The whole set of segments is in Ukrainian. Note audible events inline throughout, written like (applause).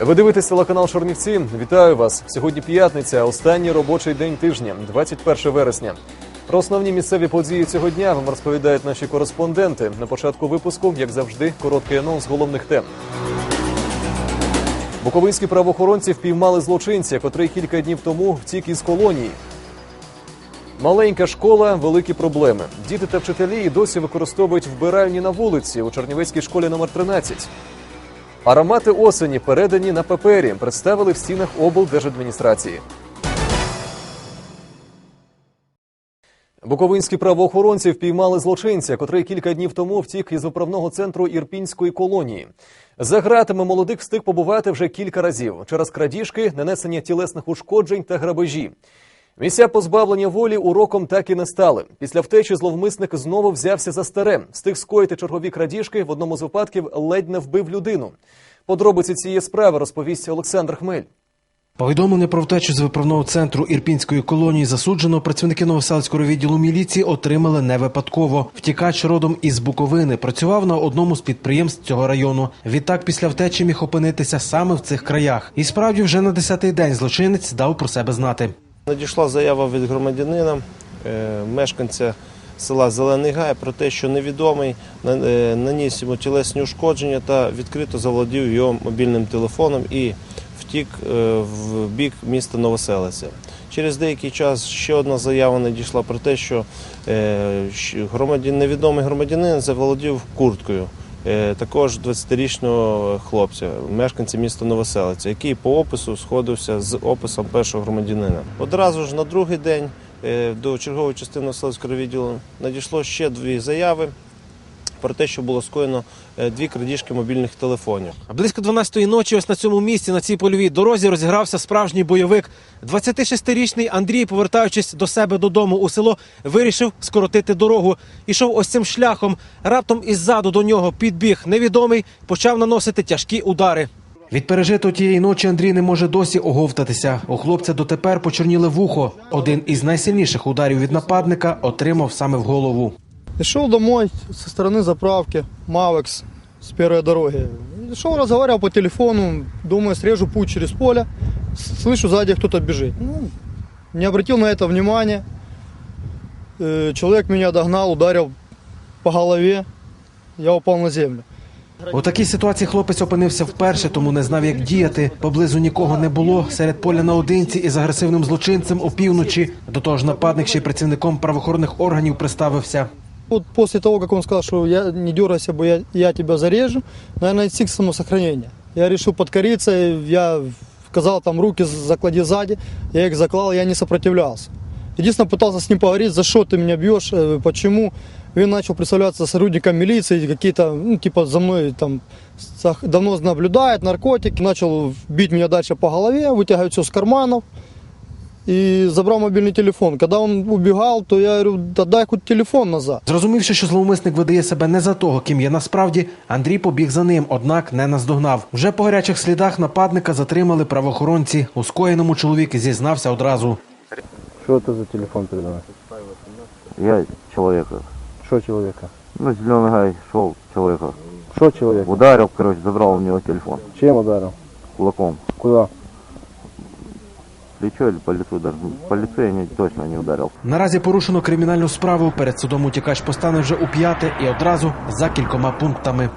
Ви дивитесь телеканал Чорнівці. Вітаю вас. Сьогодні п'ятниця, останній робочий день тижня, 21 вересня. Про основні місцеві події цього дня вам розповідають наші кореспонденти. На початку випуску, як завжди, короткий анонс головних тем. Буковинські правоохоронці впіймали злочинця, котрий кілька днів тому втік із колонії. Маленька школа великі проблеми. Діти та вчителі і досі використовують вбиральні на вулиці у Чернівецькій школі номер 13. Аромати осені передані на папері, представили в стінах облдержадміністрації. Буковинські правоохоронці впіймали злочинця, котрий кілька днів тому втік із виправного центру Ірпінської колонії. За ґратами молодик встиг побувати вже кілька разів через крадіжки, нанесення тілесних ушкоджень та грабежі. Місця позбавлення волі уроком так і не стали. Після втечі зловмисник знову взявся за старе. Встиг скоїти чергові крадіжки. В одному з випадків ледь не вбив людину. Подробиці цієї справи розповість Олександр Хмель. Повідомлення про втечу з виправного центру ірпінської колонії засудженого працівники Новоселського відділу міліції отримали не випадково. Втікач родом із Буковини працював на одному з підприємств цього району. Відтак, після втечі міг опинитися саме в цих краях. І справді, вже на десятий день злочинець дав про себе знати. Надійшла заява від громадянина, е, мешканця села Зелений Гай про те, що невідомий е, наніс йому тілесні ушкодження та відкрито заволодів його мобільним телефоном і втік е, в бік міста Новоселиця. Через деякий час ще одна заява надійшла про те, що невідомий громадянин заволодів курткою. Е, Також 20-річного хлопця, мешканця міста Новоселиця, який по опису сходився з описом першого громадянина. Одразу ж на другий день е, до чергової частини Новоселицького відділу надійшло ще дві заяви про те, що було скоєно е, дві крадіжки мобільних телефонів. Близько 12-ї ночі, ось на цьому місці, на цій польовій дорозі, розігрався справжній бойовик. 26-річний Андрій, повертаючись до себе додому у село, вирішив скоротити дорогу. Ішов ось цим шляхом. Раптом іззаду до нього підбіг невідомий, почав наносити тяжкі удари. Від пережитого тієї ночі Андрій не може досі оговтатися. У хлопця дотепер почорніле вухо. Один із найсильніших ударів від нападника отримав саме в голову. И шел домой со стороны заправки Мавекс с первой дороги. И Шел, разговаривал по телефону, думаю, срежу путь через поле. С- Слышу, сзади кто-то бежит. Ну, не обратил на это внимания. Э, Человек меня догнал, ударил по голове. Я упал на землю. У такій ситуації хлопець опинився вперше, тому не знав, як діяти. Поблизу нікого не було. Серед поля наодинці із агресивним злочинцем опівночі. До того ж, нападник ще й працівником правоохоронних органів представився. Вот после того, как он сказал, что я не дергайся, бо я, я тебя зарежу, наверное, инстинкт самосохранения. Я решил подкориться, и я сказал там руки заклади сзади, я их заклал, я не сопротивлялся. Единственное, пытался с ним поговорить, за что ты меня бьешь, э, почему. Он начал представляться сотрудником милиции, какие-то, ну, типа, за мной там сах- давно наблюдает, наркотики. Начал бить меня дальше по голове, вытягивать все с карманов и забрал мобильный телефон. Когда он убегал, то я говорю, да дай хоть телефон назад. Зрозумівши, що зловмисник видає себе не за того, ким є насправді, Андрій побіг за ним, однак не наздогнав. Вже по гарячих слідах нападника затримали правоохоронці. У скоєному чоловік зізнався одразу. Что это за телефон передо мной? Я человека. Что человека? Ну, зеленый гай шел человека. Что человек? Ударил, короче, забрал у него телефон. Чем ударил? Кулаком. Куда? Плечо или по лицу даже. По лицу я не, точно не ударил. Наразі порушено кримінальну справу. Перед судом утікач постане вже у п'яте і одразу за кількома пунктами.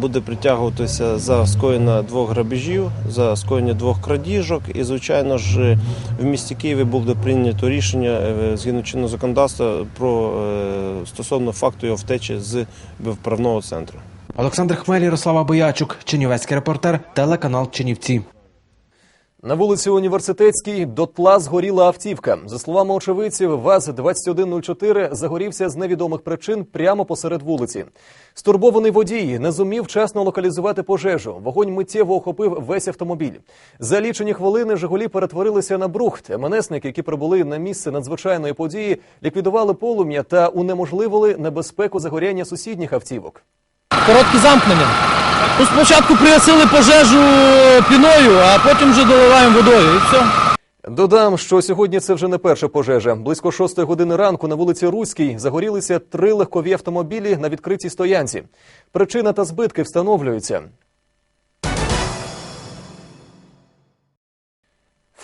Буде притягуватися за скоєння двох грабежів, за скоєння двох крадіжок. І, звичайно ж, в місті Києві буде прийнято рішення е, згідно чинного законодавства про е, стосовно факту його втечі з вправного центру. Олександр Хмель, Ярослава Боячук, Чернівецький репортер, телеканал Чинівці. На вулиці Університетській дотла згоріла автівка. За словами очевидців, ВАЗ-2104 загорівся з невідомих причин прямо посеред вулиці. Стурбований водій не зумів вчасно локалізувати пожежу. Вогонь миттєво охопив весь автомобіль. За лічені хвилини «Жигулі» перетворилися на брухт. МНСники, які прибули на місце надзвичайної події, ліквідували полум'я та унеможливили небезпеку загоряння сусідніх автівок. Короткі замкнення. Ну, спочатку пригасили пожежу піною, а потім вже доливаємо водою і все. Додам, що сьогодні це вже не перша пожежа. Близько шостої години ранку на вулиці Руській загорілися три легкові автомобілі на відкритій стоянці. Причина та збитки встановлюються.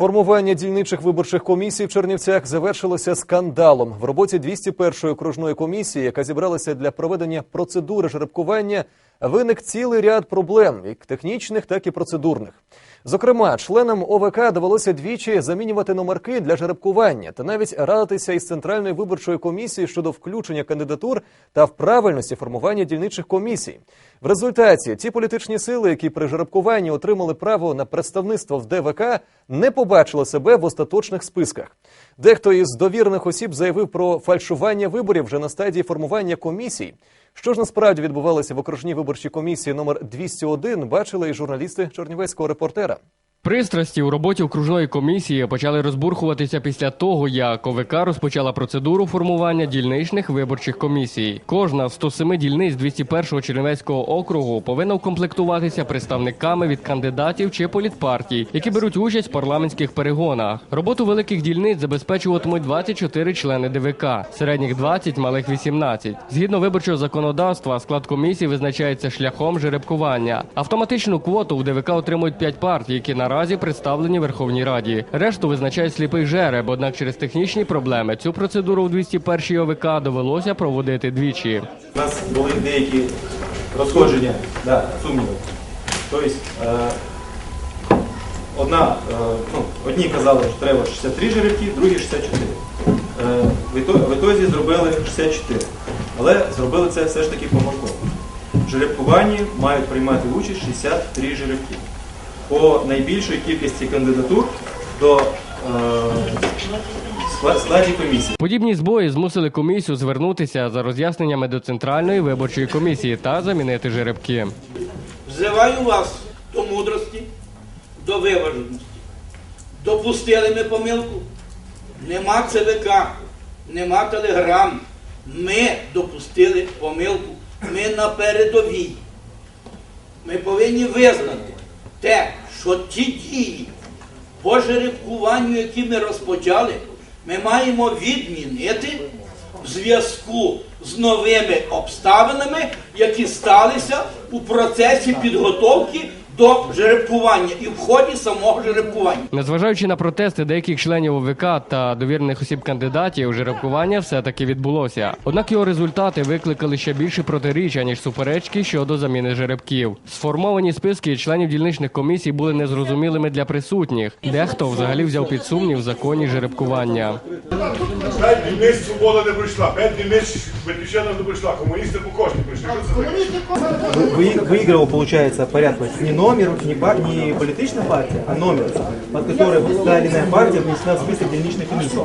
Формування дільничих виборчих комісій в Чернівцях завершилося скандалом. В роботі 201-ї окружної комісії, яка зібралася для проведення процедури жеребкування, виник цілий ряд проблем, як технічних, так і процедурних. Зокрема, членам ОВК довелося двічі замінювати номерки для жеребкування та навіть радитися із центральною виборчою комісією щодо включення кандидатур та в правильності формування дільничих комісій. В результаті ті політичні сили, які при жеребкуванні отримали право на представництво в ДВК, не побачили себе в остаточних списках. Дехто із довірених осіб заявив про фальшування виборів вже на стадії формування комісій. Що ж насправді відбувалося в окружній виборчій комісії номер 201, бачили і журналісти Чернівецького репортера. Пристрасті у роботі окружної комісії почали розбурхуватися після того, як ОВК розпочала процедуру формування дільничних виборчих комісій. Кожна з 107 дільниць 201-го Чернівецького округу повинна укомплектуватися представниками від кандидатів чи політпартій, які беруть участь в парламентських перегонах. Роботу великих дільниць забезпечуватимуть 24 члени ДВК, середніх 20, малих 18. Згідно виборчого законодавства, склад комісії визначається шляхом жеребкування. Автоматичну квоту у ДВК отримують 5 партій, які наразі представлені Верховній Раді. Решту визначає сліпий жереб, однак через технічні проблеми цю процедуру у 201-й ОВК довелося проводити двічі. У нас були деякі розходження, да, сумніви. Тобто, е, одна, е, ну, одні казали, що треба 63 жеребки, другі 64. Е, в ітозі зробили 64. Але зробили це все ж таки помилково. В жеребкуванні мають приймати участь 63 жеребки. По найбільшої кількості кандидатур до е, складі комісії. Подібні збої змусили комісію звернутися за роз'ясненнями до центральної виборчої комісії та замінити жеребки. Взиваю вас до мудрості, до виваженості. Допустили ми помилку. Нема ЦВК, нема телеграм. Ми допустили помилку. Ми на передовій. Ми повинні визнати те, що ті дії по жеребкуванню, які ми розпочали, ми маємо відмінити в зв'язку з новими обставинами, які сталися у процесі підготовки до жеребкування і в ході самого жеребкування. Незважаючи на протести деяких членів ОВК та довірених осіб кандидатів, жеребкування все-таки відбулося. Однак його результати викликали ще більше протиріччя, ніж суперечки щодо заміни жеребків. Сформовані списки членів дільничних комісій були незрозумілими для присутніх. Дехто взагалі взяв під сумнів законність жеребкування. П'ять дільниць свобода не пройшла, п'ять дільниць батьківщина не пройшла, комуністи по кожній пройшли. Що це таке? Вы- выигрывал, получается, порядочность не номер, не, пар- не политичная партия, а номер, под который та или иная партия внесена в список дельничной комиссии.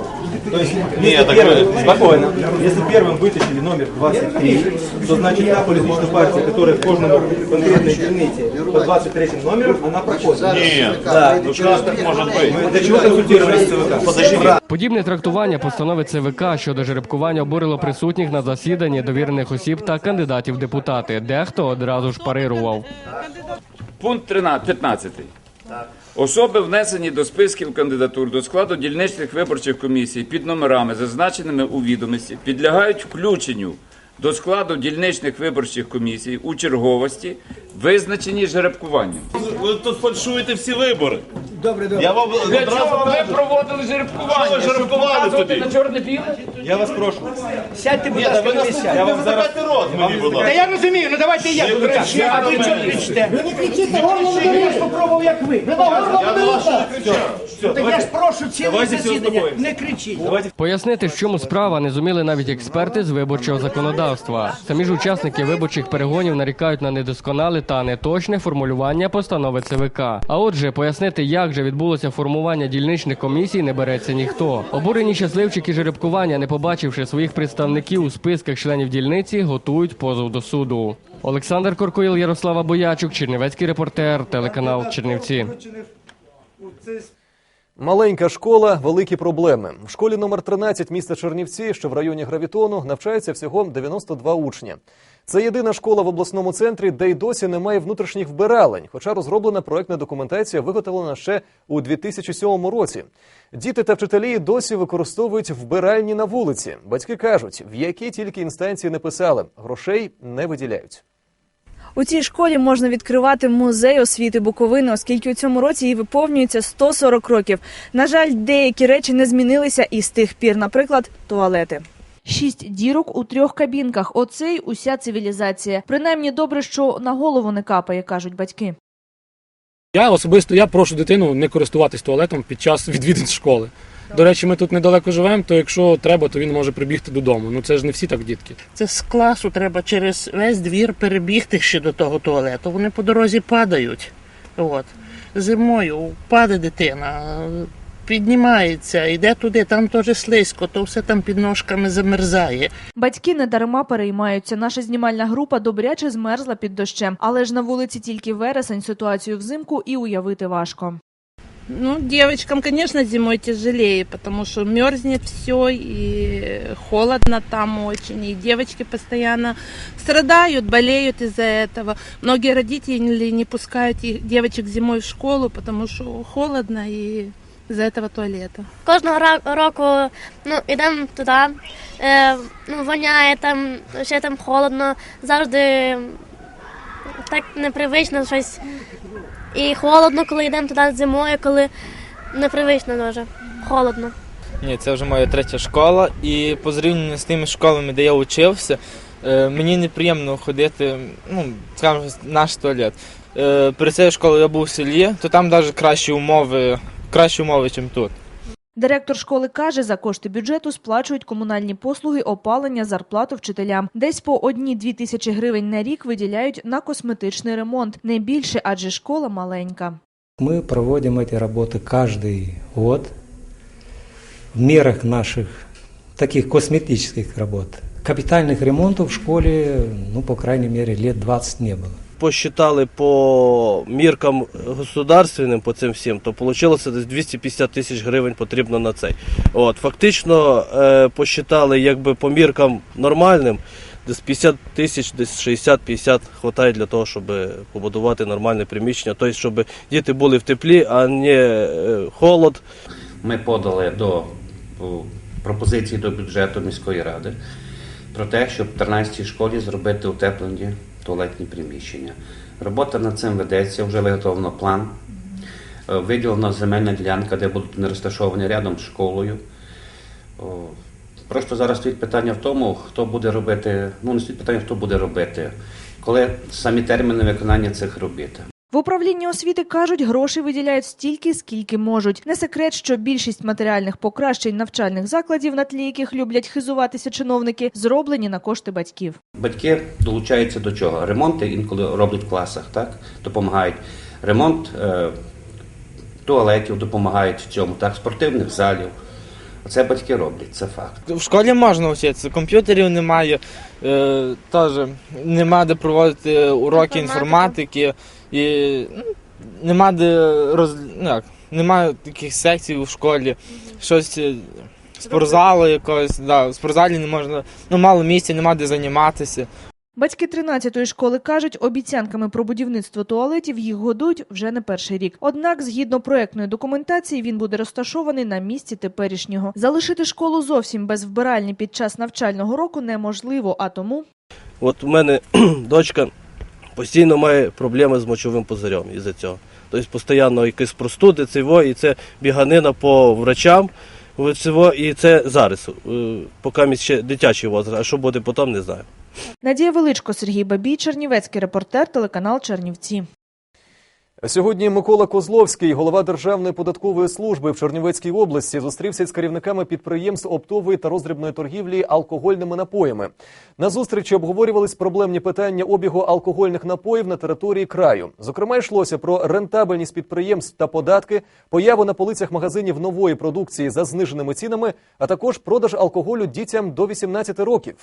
То есть, если первым, спокойно, если первым вытащили номер 23, то значит та политическая партия, которая в кожному конкретной дельнице по 23 номером, она проходит. Ні, Да. ну як так може бути? Мы для чего консультировались с ЦВК? Подожди. Подібне трактування постанови ЦВК щодо жеребкування обурило присутніх на засіданні довірених осіб та кандидатів в депутати. Дехто одразу ж парирував. Пункт 13, 15. Особи, внесені до списків кандидатур до складу дільничних виборчих комісій під номерами, зазначеними у відомості, підлягають включенню до складу дільничних виборчих комісій у черговості, визначені жеребкуванням. Ви тут фальшуєте всі вибори. Добре, добре. Я вам Для одразу чого ви кажу. проводили жеребкування? Що ви жеребкували Щоб тоді? на чорне-біле? Я вас прошу. Сядьте, будь та ви нас Я вам не зараз- рот мені, будь ласка. я розумію, ну давайте я буду кричіть А ви чого кричите? Ви не кричите, горло не Я ж попробував, як ви. Ви на горло Я не. Так я ж прошу ціле давайте всі засідання, успокоїмося. не кричіть. Пояснити, в чому справа, не зуміли навіть експерти з виборчого законодавства. Самі ж учасники виборчих перегонів нарікають на недосконале та неточне формулювання постанови ЦВК. А отже, пояснити, як же відбулося формування дільничних комісій, не береться ніхто. Обурені щасливчики жеребкування, не побачивши своїх представників у списках членів дільниці, готують позов до суду. Олександр Коркоїл, Ярослава Боячук, Чернівецький репортер, телеканал Чернівці. Маленька школа, великі проблеми. В школі номер 13 міста Чернівці, що в районі Гравітону, навчається всього 92 учня. Це єдина школа в обласному центрі, де й досі немає внутрішніх вбиралень, хоча розроблена проектна документація виготовлена ще у 2007 році. Діти та вчителі досі використовують вбиральні на вулиці. Батьки кажуть, в які тільки інстанції не писали, грошей не виділяють. У цій школі можна відкривати музей освіти Буковини, оскільки у цьому році їй виповнюється 140 років. На жаль, деякі речі не змінилися і з тих пір, наприклад, туалети. Шість дірок у трьох кабінках. Оце й уся цивілізація. Принаймні добре, що на голову не капає, кажуть батьки. Я особисто я прошу дитину не користуватись туалетом під час відвідин школи. До речі, ми тут недалеко живемо, то якщо треба, то він може прибігти додому. Ну це ж не всі так дітки. Це з класу треба через весь двір перебігти ще до того туалету. Вони по дорозі падають. От. Зимою впаде дитина, піднімається, йде туди, там теж слизько, то все там під ножками замерзає. Батьки недарма переймаються. Наша знімальна група добряче змерзла під дощем, але ж на вулиці тільки вересень ситуацію взимку і уявити важко. Ну, девочкам, конечно, зимой тяжелее, потому что мерзнет все и холодно там очень, и девочки постоянно страдают, болеют из-за этого. Многие родители не пускают их, девочек зимой в школу, потому что холодно и из-за этого туалета. Кожного року ну, йдемо туди, е, ну, воняє там, ще там холодно, завжди так непривично щось. І холодно, коли йдемо туди зимою, коли непривично дуже. Холодно. Ні, це вже моя третя школа, і по зрівнянню з тими школами, де я вчився, е, мені неприємно ходити, ну, скажімо, наш туалет. Е, Перед цією школою я був в селі, то там навіть кращі умови, кращі умови, ніж тут. Директор школи каже, за кошти бюджету сплачують комунальні послуги, опалення, зарплату вчителям. Десь по одні-дві тисячі гривень на рік виділяють на косметичний ремонт. Не більше, адже школа маленька. Мы проводим эти работы каждый год в мерах наших таких косметических работ. Капитальных ремонтов в школе, ну, по крайней мере, лет 20 не было. Посчитали по міркам государственним по цим всім, то вийшло десь 250 тисяч гривень потрібно на цей. От, фактично е, посчитали якби по міркам нормальним, десь 50 тисяч, десь 60-50 вистачає для того, щоб побудувати нормальне приміщення, тобто, щоб діти були в теплі, а не е, холод. Ми подали до пропозиції до бюджету міської ради про те, щоб в 13-й школі зробити утеплені туалетні приміщення. Робота над цим ведеться, вже виготовлено план. Е, Виділена земельна ділянка, де будуть не розташовані рядом з школою. Просто зараз стоїть питання в тому, хто буде робити, ну не стоїть питання, хто буде робити, коли самі терміни виконання цих робіт. В управлінні освіти кажуть, грошей виділяють стільки, скільки можуть. Не секрет, що більшість матеріальних покращень навчальних закладів, на тлі яких люблять хизуватися чиновники, зроблені на кошти батьків. Батьки долучаються до чого? Ремонти інколи роблять в класах, так? Допомагають. Ремонт е, туалетів допомагають в цьому, так, спортивних залів. Оце батьки роблять, це факт. В школі можна вчитися, комп'ютерів немає, е, теж нема де проводити уроки інформатики, і ну, нема де роз, ну, як, немає таких секцій у школі, щось е, спортзалу якогось, да, в спортзалі не можна, ну мало місця, нема де займатися. Батьки 13-ї школи кажуть, обіцянками про будівництво туалетів їх годують вже не перший рік. Однак, згідно проектної документації, він буде розташований на місці теперішнього. Залишити школу зовсім без вбиральні під час навчального року неможливо, а тому От у мене (clears throat) дочка постійно має проблеми з мочовим пузирем із-за цього. Тобто постійно якісь простуди, цього, і це біганина по врачам, і це зараз, е, поки ще дитячий возраст, а що буде потім, не знаю. Надія Величко, Сергій Бабій, Чернівецький репортер, телеканал Чернівці. Сьогодні Микола Козловський, голова Державної податкової служби в Чернівецькій області, зустрівся з керівниками підприємств оптової та роздрібної торгівлі алкогольними напоями. На зустрічі обговорювались проблемні питання обігу алкогольних напоїв на території краю. Зокрема, йшлося про рентабельність підприємств та податки, появу на полицях магазинів нової продукції за зниженими цінами, а також продаж алкоголю дітям до 18 років.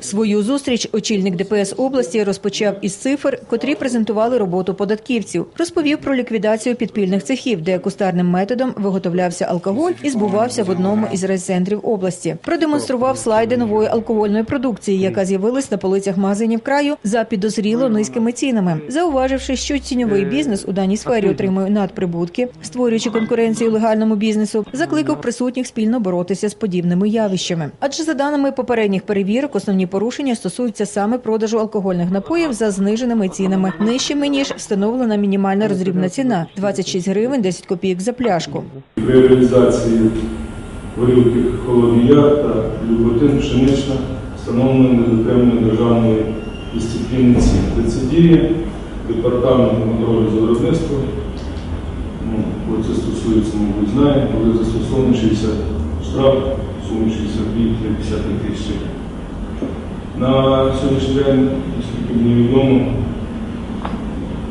Свою зустріч очільник ДПС області розпочав із цифр, котрі презентували роботу податківців. Розповів про ліквідацію підпільних цехів, де кустарним методом виготовлявся алкоголь і збувався в одному із райцентрів області. Продемонстрував слайди нової алкогольної продукції, яка з'явилась на полицях магазинів краю за підозріло низькими цінами, зауваживши, що тіньовий бізнес у даній сфері отримує надприбутки, створюючи конкуренцію легальному бізнесу, закликав присутніх спільно боротися з подібними явищами. Адже за даними попередніх перевірок, основні Зафіксовані порушення стосуються саме продажу алкогольних напоїв за зниженими цінами, нижчими ніж встановлена мінімальна розрібна ціна 26 гривень 10 копійок за пляшку. При реалізації горілки холодія та люботин пшенична встановлено недотримання державної дисципліни цін. Діє департамент контролю за виробництвом. Ну, це стосується, мабуть, знає, коли застосований 60 штраф, в сумі 62 тисячі. На сьогоднішній день, наскільки мені відомо,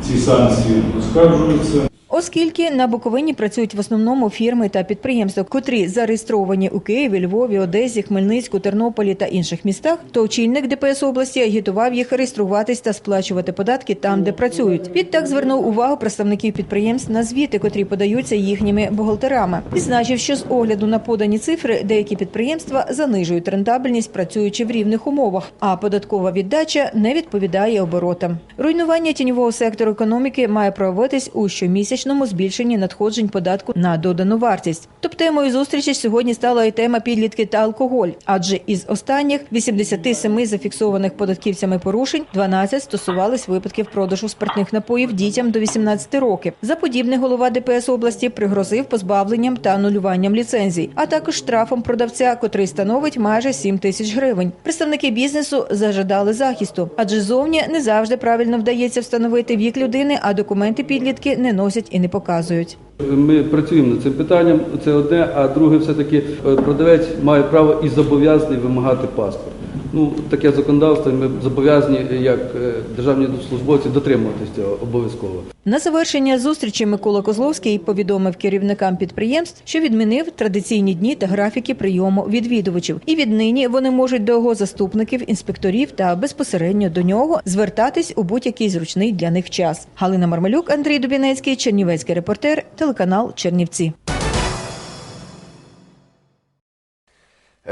ці санкції оскаржуються. Оскільки на Буковині працюють в основному фірми та підприємства, котрі зареєстровані у Києві, Львові, Одесі, Хмельницьку, Тернополі та інших містах, то очільник ДПС області агітував їх реєструватись та сплачувати податки там, де працюють. Відтак звернув увагу представників підприємств на звіти, котрі подаються їхніми бухгалтерами. Відзначив, що з огляду на подані цифри деякі підприємства занижують рентабельність, працюючи в рівних умовах, а податкова віддача не відповідає оборотам. Руйнування тіньового сектору економіки має проявитись у щомісячному збільшенні надходжень податку на додану вартість. Топ темою зустрічі сьогодні стала і тема підлітки та алкоголь, адже із останніх 87 зафіксованих податківцями порушень 12 стосувались випадків продажу спиртних напоїв дітям до 18 років. За подібне голова ДПС області пригрозив позбавленням та анулюванням ліцензій, а також штрафом продавця, котрий становить майже 7 тисяч гривень. Представники бізнесу зажадали захисту, адже зовні не завжди правильно вдається встановити вік людини, а документи підлітки не носять і не показують. Ми працюємо над цим питанням. Це одне, а друге, все-таки е, продавець має право і зобов'язаний вимагати паспорт. Ну, таке законодавство, ми зобов'язані, е, як е, державні службовці, дотримуватися цього обов'язково. На завершення зустрічі Микола Козловський повідомив керівникам підприємств, що відмінив традиційні дні та графіки прийому відвідувачів, і віднині вони можуть до його заступників, інспекторів та безпосередньо до нього звертатись у будь-який зручний для них час. Галина Мармалюк, Андрій Дубінецький, Чернівецький репортер, телеканал Чернівці.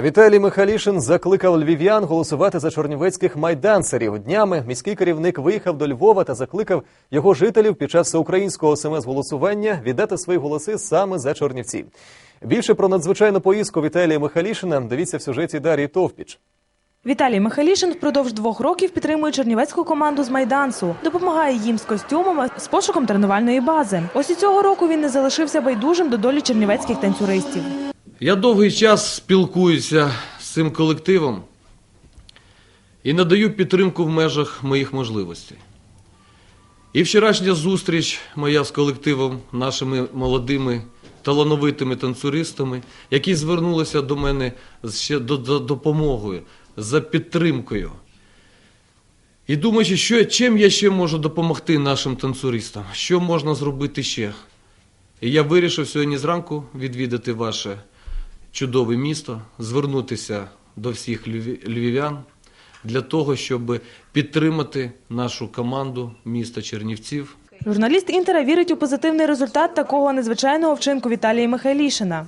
Віталій Михалішин закликав львів'ян голосувати за чорнівецьких майданцерів. Днями міський керівник виїхав до Львова та закликав його жителів під час всеукраїнського СМС-голосування віддати свої голоси саме за Чорнівці. Більше про надзвичайну поїздку Віталія Михалішина дивіться в сюжеті Дарії Товпіч. Віталій Михайлішин впродовж двох років підтримує чернівецьку команду з майдансу, допомагає їм з костюмами, з пошуком тренувальної бази. Ось і цього року він не залишився байдужим до долі чернівецьких танцюристів. Я довгий час спілкуюся з цим колективом і надаю підтримку в межах моїх можливостей. І вчорашня зустріч моя з колективом, нашими молодими талановитими танцюристами, які звернулися до мене з ще до допомогою, за підтримкою. І думаючи, що, чим я ще можу допомогти нашим танцюристам, що можна зробити ще. І я вирішив сьогодні зранку відвідати ваше чудове місто, звернутися до всіх львів'ян для того, щоб підтримати нашу команду міста Чернівців. Журналіст Інтера вірить у позитивний результат такого незвичайного вчинку Віталія Михайлішина.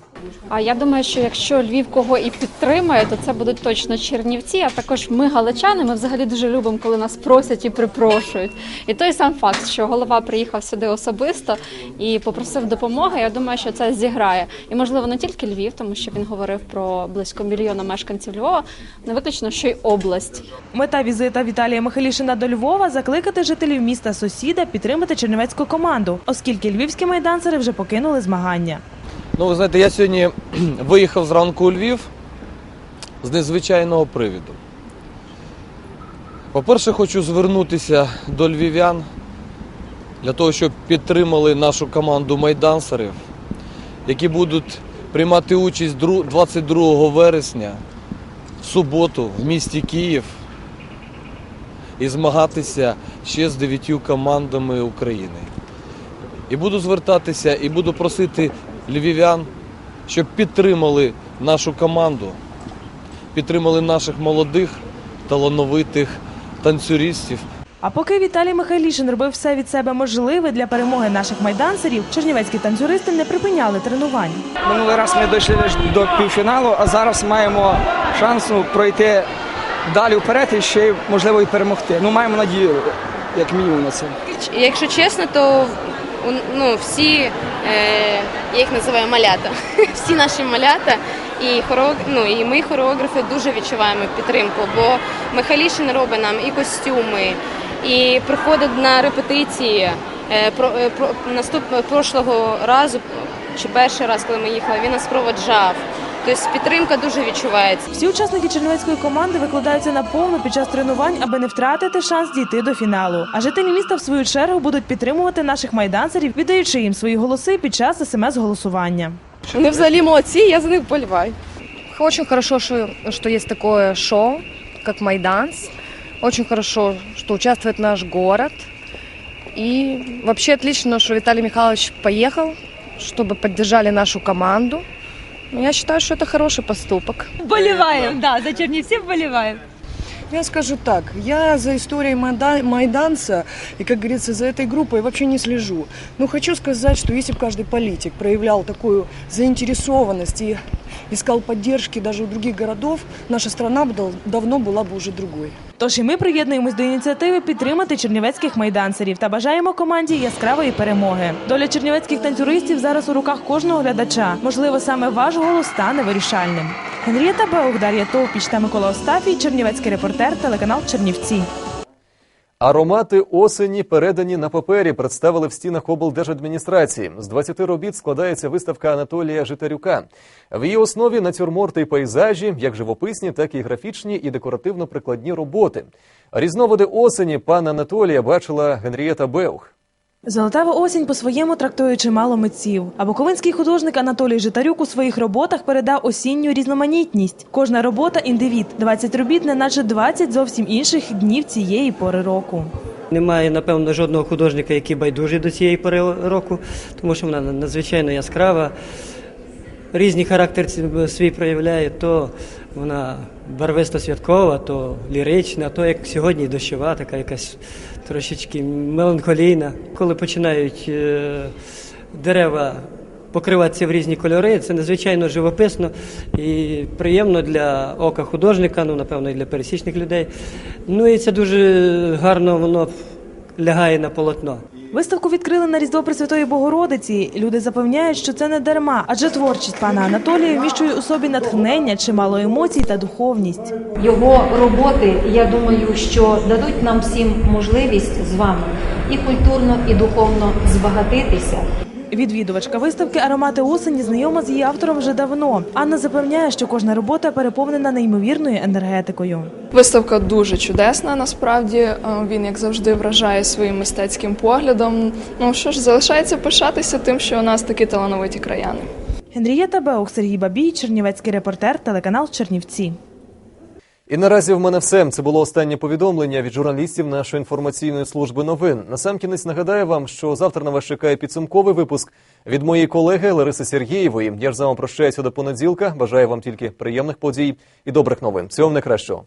А я думаю, що якщо Львів кого і підтримує, то це будуть точно Чернівці. А також ми, галичани, ми взагалі дуже любимо, коли нас просять і припрошують. І той сам факт, що голова приїхав сюди особисто і попросив допомоги. Я думаю, що це зіграє. І можливо не тільки Львів, тому що він говорив про близько мільйона мешканців Львова, не виключно, що й область. Мета візита Віталія Михайлішина до Львова закликати жителів міста сусіда підтримати чернівецьку команду, оскільки львівські майданцери вже покинули змагання. Ну, ви знаєте, я сьогодні (clears throat) виїхав зранку у Львів з незвичайного привіду. По-перше, хочу звернутися до львів'ян для того, щоб підтримали нашу команду майдансерів, які будуть приймати участь 22 вересня в суботу в місті Київ і змагатися ще з дев'ятью командами України. І буду звертатися і буду просити львів'ян, щоб підтримали нашу команду, підтримали наших молодих, талановитих танцюристів. А поки Віталій Михайлішин робив все від себе можливе для перемоги наших майданцерів, чернівецькі танцюристи не припиняли тренувань. Минулий раз ми дійшли до півфіналу, а зараз маємо шанс ну, пройти далі вперед і ще можливо і перемогти. Ну маємо надію, як мінімум на це. Якщо чесно, то ну, всі, е, я їх називаю малята, (laughs) всі наші малята, І хоро... ну, і ми, хореографи, дуже відчуваємо підтримку, бо Михайлішин робить нам і костюми, і приходить на репетиції. Е, Про, е, про наступ прошлого разу чи перший раз, коли ми їхали, він нас проводжав. Тобто підтримка дуже відчувається. Всі учасники чернівецької команди викладаються наповну під час тренувань, аби не втратити шанс дійти до фіналу. А жителі міста в свою чергу будуть підтримувати наших майданцерів, віддаючи їм свої голоси під час смс-голосування. Вони взагалі молодці, я за них вболіваю. Очень хорошо, что, что есть такое шоу, как Майданс. Очень хорошо, что участвует наш город. И вообще отлично, что Виталий Михайлович поехал, чтобы поддержали нашу команду. Я считаю, что это хороший поступок. Болеваем, да, за Чернівців вболіваємо. Я скажу так, я за историей Майда- Майданца и, как говорится, за этой группой вообще не слежу. Но хочу сказать, что если бы каждый политик проявлял такую заинтересованность и искал поддержки даже у других городов, наша страна бы дал- давно была бы уже другой. Тож і ми приєднуємось до ініціативи підтримати чернівецьких майданцерів та бажаємо команді яскравої перемоги. Доля чернівецьких танцюристів зараз у руках кожного глядача. Можливо, саме ваш голос стане вирішальним. Генрієта Беух, Дар'я Товпіч та Микола Остафій, Чернівецький репортер, телеканал Чернівці. Аромати осені передані на папері, представили в стінах облдержадміністрації. З 20 робіт складається виставка Анатолія Житарюка. В її основі натюрморти і пейзажі, як живописні, так і графічні і декоративно-прикладні роботи. Різновиди осені пана Анатолія бачила Генрієта Беух. Золотава осінь по-своєму трактує чимало митців. А буковинський художник Анатолій Житарюк у своїх роботах передав осінню різноманітність. Кожна робота індивід. 20 робіт, не наче 20 зовсім інших днів цієї пори року. Немає, напевно, жодного художника, який байдужий до цієї пори року, тому що вона надзвичайно яскрава. Різний характер свій проявляє, то вона барвисто святкова, то лірична, то як сьогодні дощова, така якась трошечки меланхолійна. Коли починають е, дерева покриватися в різні кольори, це надзвичайно живописно і приємно для ока художника, ну напевно, і для пересічних людей. Ну і це дуже гарно воно лягає на полотно. Виставку відкрили на Різдво Пресвятої Богородиці. Люди запевняють, що це не дарма, адже творчість пана Анатолія вміщує у собі натхнення, чимало емоцій та духовність. Його роботи, я думаю, що дадуть нам всім можливість з вами і культурно, і духовно збагатитися. Відвідувачка виставки Аромати осені знайома з її автором вже давно. Анна запевняє, що кожна робота переповнена неймовірною енергетикою. Виставка дуже чудесна. Насправді Е, він, як завжди, вражає своїм мистецьким поглядом. Ну що ж, залишається пишатися тим, що у нас такі талановиті краяни. Генрієта Беух, Сергій Бабій, Чернівецький репортер, телеканал Чернівці. І наразі в мене все. Це було останнє повідомлення від журналістів нашої інформаційної служби новин. Насамкінець нагадаю вам, що завтра на вас чекає підсумковий випуск від моєї колеги Лариси Сергієвої. Я ж з вами прощаюся до понеділка. Бажаю вам тільки приємних подій і добрих новин. Всього вам найкращого.